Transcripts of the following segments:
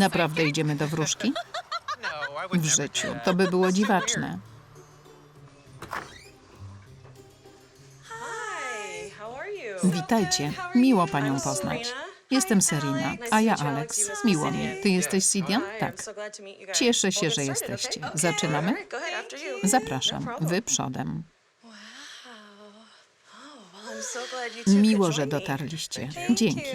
Naprawdę idziemy do wróżki? W życiu. To by było dziwaczne. Witajcie. Miło panią poznać. Jestem Serena, a ja Alex. Miło mi. Ty jesteś Sidian? Tak. Cieszę się, że jesteście. Zaczynamy? Zapraszam. Wy przodem. Miło, że dotarliście. Dzięki.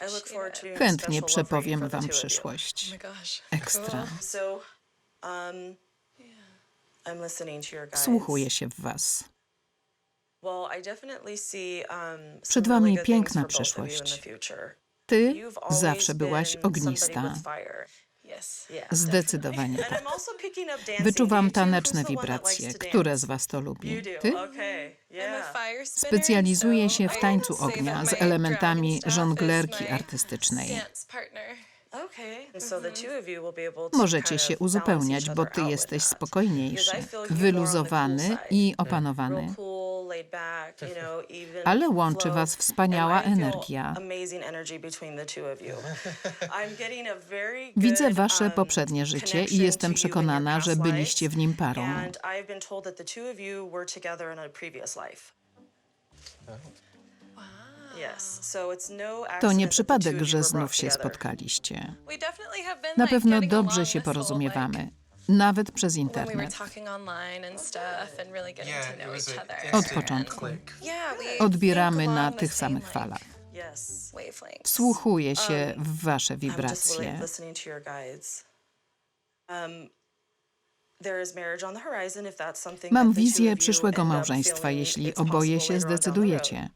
You. Yeah, I look forward to doing a Chętnie przepowiem wam przyszłość. gosh. Ekstra. So, um, I'm listening to your guys. Wsłuchuję się w was. Well, I definitely see, um, Przed some wami piękna przyszłość. future. Ty You've always zawsze byłaś been somebody ognista. Zdecydowanie tak. Wyczuwam taneczne wibracje. Które z was to lubi? Ty? Specjalizuję się w tańcu ognia z elementami żonglerki artystycznej. To Możecie się uzupełniać, bo ty jesteś spokojniejszy, wyluzowany i opanowany. Ale łączy was wspaniała energia. Widzę wasze um, poprzednie życie i jestem przekonana, że byliście w nim parą. No To nie przypadek, że znów się spotkaliście. Na pewno dobrze się porozumiewamy, nawet przez internet. Od początku. Odbieramy na tych samych falach. Wsłuchuję się Um, w wasze wibracje. Um, Mam wizję przyszłego małżeństwa, jeśli oboje się zdecydujecie.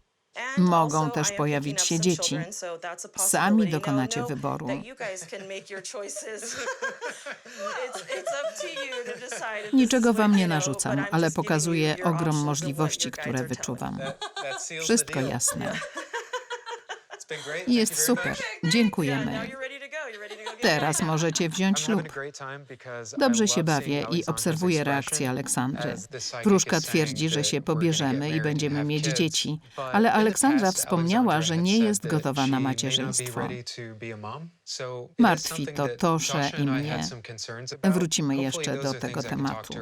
Mogą też pojawić się dzieci. Sami dokonacie wyboru. Niczego wam nie narzucam, ale pokazuję ogrom możliwości, które wyczuwam. Wszystko jasne. Jest super. Dziękujemy. Teraz możecie wziąć ślub. Dobrze się bawię i obserwuję reakcję Aleksandry. Wróżka twierdzi, że się pobierzemy i będziemy mieć dzieci, ale Aleksandra wspomniała, że nie jest gotowa na macierzyństwo. Martwi to Tosze i mnie. Wrócimy jeszcze do tego tematu.